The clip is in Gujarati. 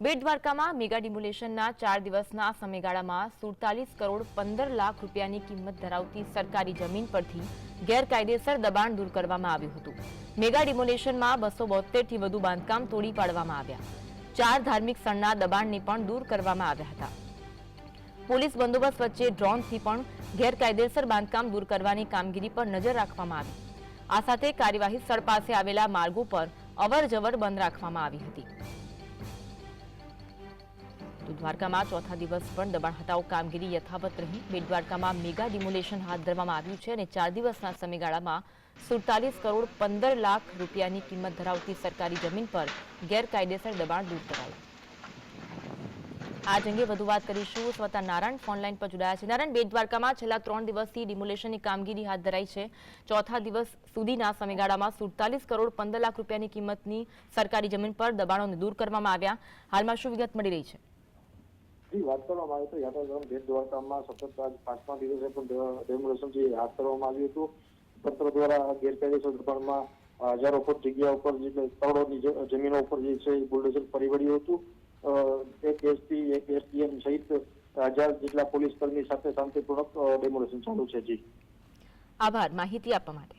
બેટ દ્વારકામાં મેગા ડિમોલેશનના ચાર દિવસના સમયગાળામાં સુડતાલીસ કરોડ પંદર લાખ રૂપિયાની કિંમત ધરાવતી સરકારી જમીન પરથી ગેરકાયદેસર દબાણ દૂર કરવામાં આવ્યું હતું. મેગા ડિમોલેશનમાં બસો બોતેરથી વધુ બાંધકામ તોડી પાડવામાં આવ્યા. ચાર ધાર્મિક સ્થળના દબાણને પણ દૂર કરવામાં આવ્યા હતા. પોલીસ બંદોબસ્ત વચ્ચે ડ્રોનથી પણ ગેરકાયદેસર બાંધકામ દૂર કરવાની કામગીરી પર નજર રાખવામાં આવી. આ સાથે કાર્યવાહી સ્થળ પાસે આવેલા માર્ગો પર અવર બંધ રાખવામાં આવી હતી. તો દ્વારકામાં ચોથા દિવસ પણ દબાણ હટાવ કામગીરી યથાવત રહી. બેટ દ્વારકામાં મેગા ડિમોલેશન હાથ ધરવામાં આવ્યું છે અને ચાર દિવસના સમયગાળામાં સુડતાલીસ કરોડ પંદર લાખ રૂપિયાની કિંમત ધરાવતી સરકારી જમીન પર ગેરકાયદેસર દબાણ દૂર કરાયું. આજ અંગે વધુ વાત કરીશું. સ્વતા નારાયણ ફોનલાઈન પર જોડાયા છે. નારાયણ બેટ દ્વારકામાં છેલ્લા ત્રણ દિવસથી ડિમોલેશનની કામગીરી હાથ ધરાઈ છે. ચોથા દિવસ સુધીના સમયગાળામાં સુડતાલીસ કરોડ પંદર લાખ રૂપિયાની કિંમતની સરકારી જમીન પર દબાણોને દૂર કરવામાં આવ્યા. હાલમાં શું વિગત મળી રહી છે? જી વાત કરવામાં આવે તો યાત્રાધામ ભેટ દ્વારકામાં સતત પાંચમા દિવસે પણ ડેમોલેશન જે હાથ કરવામાં આવ્યું હતું તંત્ર દ્વારા ગેરકાયદેસર દબાણમાં હજારો ફૂટ જગ્યા ઉપર જે કરોડોની જમીનો ઉપર જે છે બુલડોઝર ફરી વળ્યું હતું. એક એસપી એક એસડીએમ સહિત હજાર જેટલા પોલીસ કર્મી સાથે શાંતિપૂર્વક ડેમોલેશન ચાલુ છે જી. આભાર. માહિતી આપવા માટે.